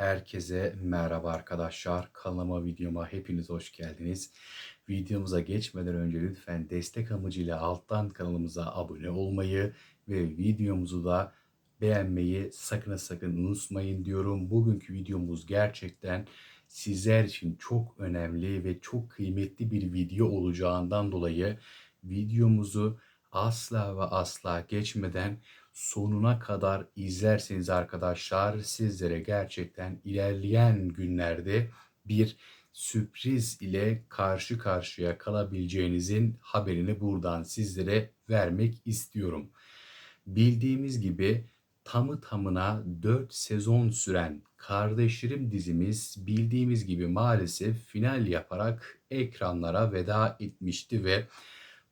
Herkese merhaba arkadaşlar. Kanalıma, videoma hepiniz hoş geldiniz. Videomuza geçmeden önce lütfen destek amacıyla alttan kanalımıza abone olmayı ve videomuzu da beğenmeyi sakın sakın unutmayın diyorum. Bugünkü videomuz gerçekten sizler için çok önemli ve çok kıymetli bir video olacağından dolayı videomuzu asla ve asla geçmeden sonuna kadar izlerseniz arkadaşlar sizlere gerçekten ilerleyen günlerde bir sürpriz ile karşı karşıya kalabileceğinizin haberini buradan sizlere vermek istiyorum. Bildiğimiz gibi tamı tamına 4 sezon süren Kardeşlerim dizimiz bildiğimiz gibi maalesef final yaparak ekranlara veda etmişti ve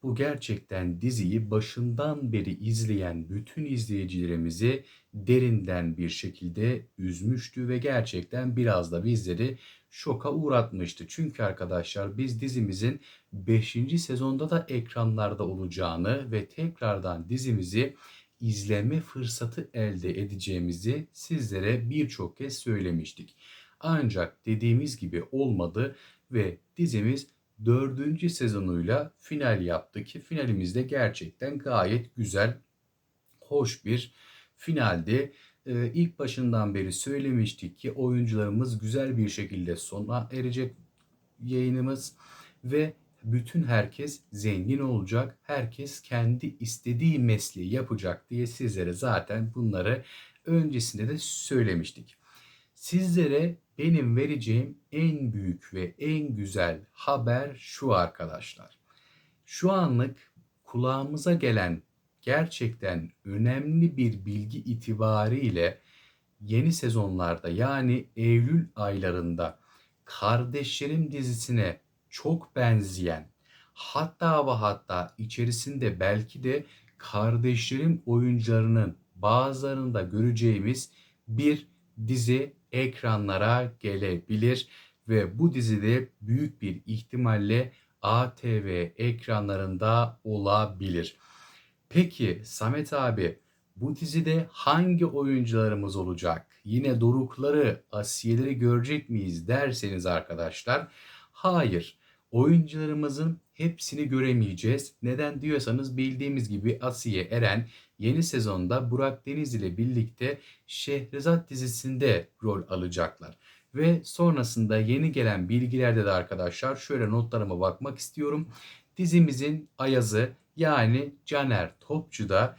bu gerçekten diziyi başından beri izleyen bütün izleyicilerimizi derinden bir şekilde üzmüştü ve gerçekten biraz da bizleri şoka uğratmıştı. Çünkü arkadaşlar biz dizimizin 5. sezonda da ekranlarda olacağını ve tekrardan dizimizi izleme fırsatı elde edeceğimizi sizlere birçok kez söylemiştik. Ancak dediğimiz gibi olmadı ve dizimiz dördüncü sezonuyla final yaptı ki finalimizde gerçekten gayet güzel, hoş bir finaldi. Ee, ilk başından beri söylemiştik ki oyuncularımız güzel bir şekilde sona erecek yayınımız ve bütün herkes zengin olacak. Herkes kendi istediği mesleği yapacak diye sizlere zaten bunları öncesinde de söylemiştik. Sizlere benim vereceğim en büyük ve en güzel haber şu arkadaşlar. Şu anlık kulağımıza gelen gerçekten önemli bir bilgi itibariyle yeni sezonlarda yani Eylül aylarında Kardeşlerim dizisine çok benzeyen hatta ve hatta içerisinde belki de kardeşlerim oyuncularının bazılarında göreceğimiz bir dizi ekranlara gelebilir ve bu dizide büyük bir ihtimalle ATV ekranlarında olabilir. Peki Samet abi bu dizide hangi oyuncularımız olacak? Yine Dorukları, Asiyeleri görecek miyiz derseniz arkadaşlar. Hayır. Oyuncularımızın hepsini göremeyeceğiz. Neden diyorsanız bildiğimiz gibi Asiye Eren yeni sezonda Burak Deniz ile birlikte Şehrazat dizisinde rol alacaklar. Ve sonrasında yeni gelen bilgilerde de arkadaşlar şöyle notlarıma bakmak istiyorum. Dizimizin Ayaz'ı yani Caner Topçu da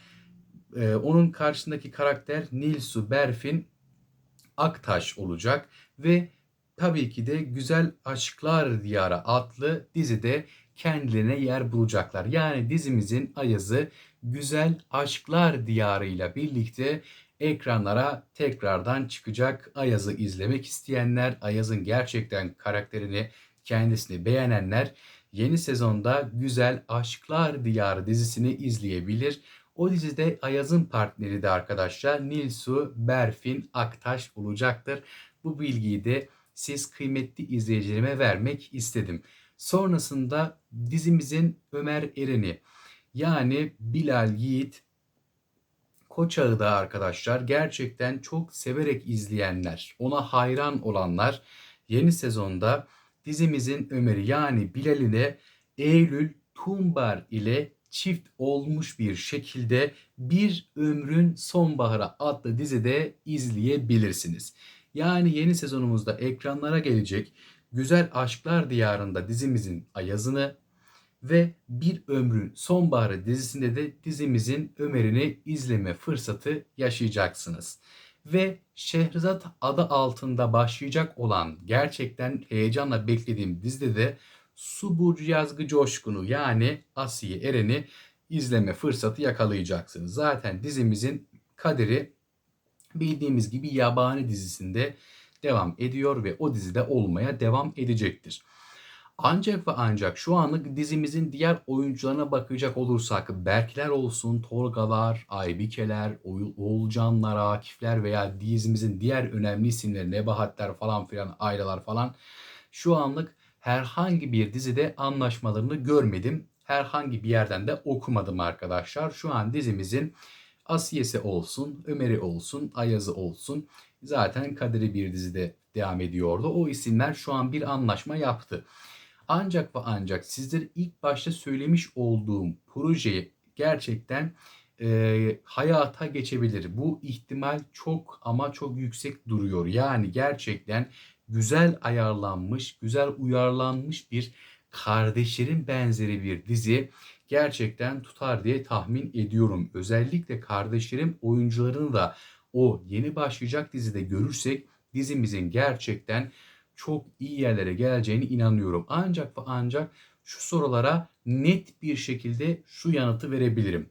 e, onun karşısındaki karakter Nilsu Berfin Aktaş olacak ve tabii ki de Güzel Aşklar Diyarı adlı dizide kendilerine yer bulacaklar. Yani dizimizin Ayaz'ı Güzel Aşklar Diyarı ile birlikte ekranlara tekrardan çıkacak. Ayaz'ı izlemek isteyenler, Ayaz'ın gerçekten karakterini, kendisini beğenenler yeni sezonda Güzel Aşklar Diyarı dizisini izleyebilir. O dizide Ayaz'ın partneri de arkadaşlar Nilsu Berfin Aktaş olacaktır. Bu bilgiyi de siz kıymetli izleyicilerime vermek istedim. Sonrasında dizimizin Ömer Eren'i yani Bilal Yiğit Koçağı da arkadaşlar gerçekten çok severek izleyenler, ona hayran olanlar yeni sezonda dizimizin Ömer'i yani Bilal'ine Eylül Tumbar ile çift olmuş bir şekilde Bir Ömrün Sonbaharı adlı dizide izleyebilirsiniz. Yani yeni sezonumuzda ekranlara gelecek Güzel Aşklar Diyarında dizimizin Ayaz'ını ve Bir Ömrün Sonbaharı dizisinde de dizimizin Ömer'ini izleme fırsatı yaşayacaksınız. Ve Şehrazat adı altında başlayacak olan gerçekten heyecanla beklediğim dizide de Su Burcu Yazgı Coşkun'u yani Asiye Eren'i izleme fırsatı yakalayacaksınız. Zaten dizimizin kaderi bildiğimiz gibi Yabani dizisinde devam ediyor ve o dizide olmaya devam edecektir. Ancak ve ancak şu anlık dizimizin diğer oyuncularına bakacak olursak Berkler olsun, Tolgalar, Aybikeler, Oğulcanlar, Akifler veya dizimizin diğer önemli isimleri Nebahatler falan filan, Aylalar falan şu anlık herhangi bir dizide anlaşmalarını görmedim. Herhangi bir yerden de okumadım arkadaşlar. Şu an dizimizin Asiye'si olsun, Ömer'i olsun, Ayaz'ı olsun zaten Kaderi bir dizide devam ediyordu. O isimler şu an bir anlaşma yaptı. Ancak ve ancak sizlere ilk başta söylemiş olduğum projeyi gerçekten e, hayata geçebilir. Bu ihtimal çok ama çok yüksek duruyor. Yani gerçekten güzel ayarlanmış, güzel uyarlanmış bir kardeşlerin benzeri bir dizi gerçekten tutar diye tahmin ediyorum. Özellikle kardeşlerim oyuncularını da o yeni başlayacak dizide görürsek dizimizin gerçekten çok iyi yerlere geleceğini inanıyorum. Ancak ve ancak şu sorulara net bir şekilde şu yanıtı verebilirim.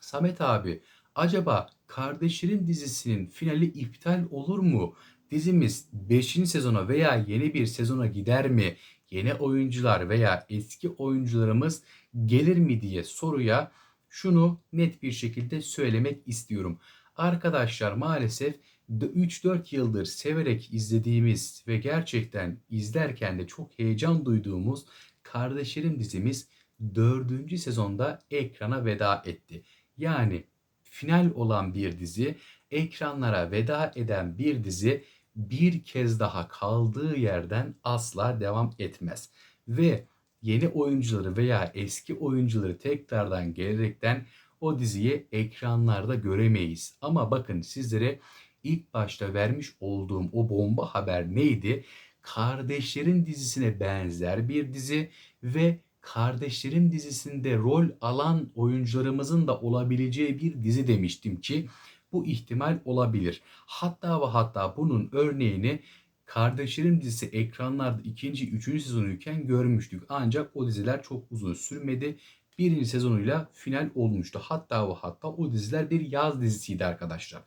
Samet abi acaba Kardeşlerin dizisinin finali iptal olur mu? Dizimiz 5. sezona veya yeni bir sezona gider mi? Yeni oyuncular veya eski oyuncularımız gelir mi diye soruya şunu net bir şekilde söylemek istiyorum. Arkadaşlar maalesef 3-4 yıldır severek izlediğimiz ve gerçekten izlerken de çok heyecan duyduğumuz Kardeşlerim dizimiz 4. sezonda ekrana veda etti. Yani final olan bir dizi, ekranlara veda eden bir dizi bir kez daha kaldığı yerden asla devam etmez. Ve yeni oyuncuları veya eski oyuncuları tekrardan gelerekten o diziyi ekranlarda göremeyiz. Ama bakın sizlere ilk başta vermiş olduğum o bomba haber neydi? Kardeşlerin dizisine benzer bir dizi ve Kardeşlerim dizisinde rol alan oyuncularımızın da olabileceği bir dizi demiştim ki bu ihtimal olabilir. Hatta ve hatta bunun örneğini Kardeşlerim dizisi ekranlarda ikinci, üçüncü sezonuyken görmüştük. Ancak o diziler çok uzun sürmedi. Birinci sezonuyla final olmuştu. Hatta ve hatta o diziler bir yaz dizisiydi arkadaşlar.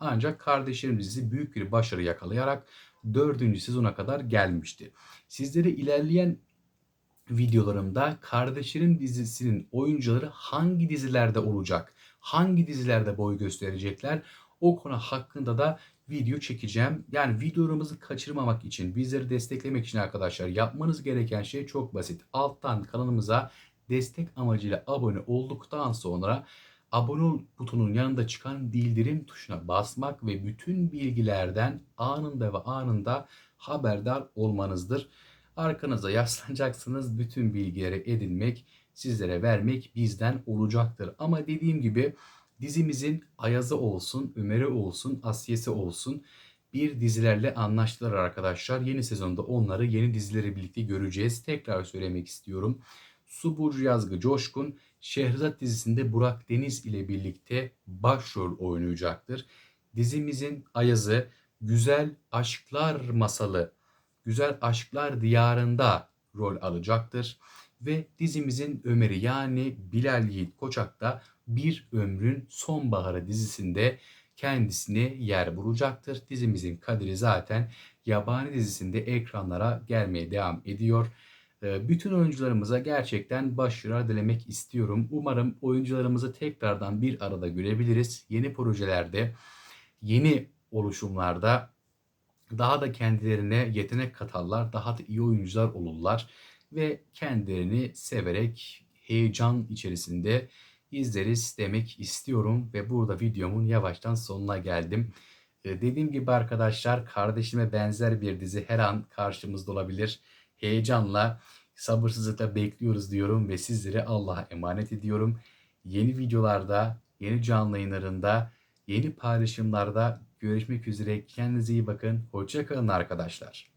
Ancak Kardeşlerim dizisi büyük bir başarı yakalayarak dördüncü sezona kadar gelmişti. Sizlere ilerleyen videolarımda Kardeşlerim dizisinin oyuncuları hangi dizilerde olacak, hangi dizilerde boy gösterecekler o konu hakkında da video çekeceğim. Yani videolarımızı kaçırmamak için, bizleri desteklemek için arkadaşlar yapmanız gereken şey çok basit. Alttan kanalımıza destek amacıyla abone olduktan sonra abone ol butonunun yanında çıkan bildirim tuşuna basmak ve bütün bilgilerden anında ve anında haberdar olmanızdır. Arkanıza yaslanacaksınız. Bütün bilgileri edinmek, sizlere vermek bizden olacaktır. Ama dediğim gibi dizimizin Ayaz'ı olsun, Ömer'i olsun, Asya'sı olsun bir dizilerle anlaştılar arkadaşlar. Yeni sezonda onları yeni dizileri birlikte göreceğiz. Tekrar söylemek istiyorum. Su Burcu Yazgı Coşkun Şehrazat dizisinde Burak Deniz ile birlikte başrol oynayacaktır. Dizimizin Ayaz'ı Güzel Aşklar Masalı Güzel Aşklar Diyarında rol alacaktır. Ve dizimizin Ömer'i yani Bilal Yiğit Koçak da Bir Ömrün Sonbaharı dizisinde kendisine yer bulacaktır. Dizimizin kaderi zaten yabani dizisinde ekranlara gelmeye devam ediyor. Ee, bütün oyuncularımıza gerçekten başarılar dilemek istiyorum. Umarım oyuncularımızı tekrardan bir arada görebiliriz. Yeni projelerde, yeni oluşumlarda daha da kendilerine yetenek katarlar, daha da iyi oyuncular olurlar ve kendilerini severek heyecan içerisinde izleriz demek istiyorum ve burada videomun yavaştan sonuna geldim. Ee, dediğim gibi arkadaşlar kardeşime benzer bir dizi her an karşımızda olabilir. Heyecanla, sabırsızlıkla bekliyoruz diyorum ve sizleri Allah'a emanet ediyorum. Yeni videolarda, yeni canlı yayınlarında, yeni paylaşımlarda Görüşmek üzere. Kendinize iyi bakın. Hoşçakalın arkadaşlar.